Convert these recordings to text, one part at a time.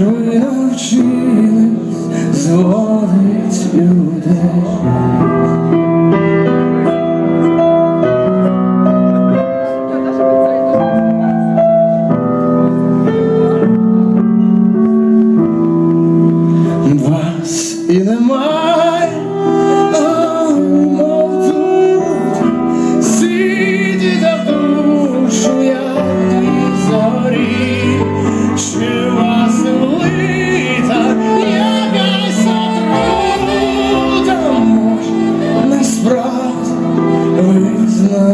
чужої навчились зводить людей. Вас і немає.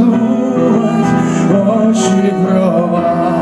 Подуть очі брова.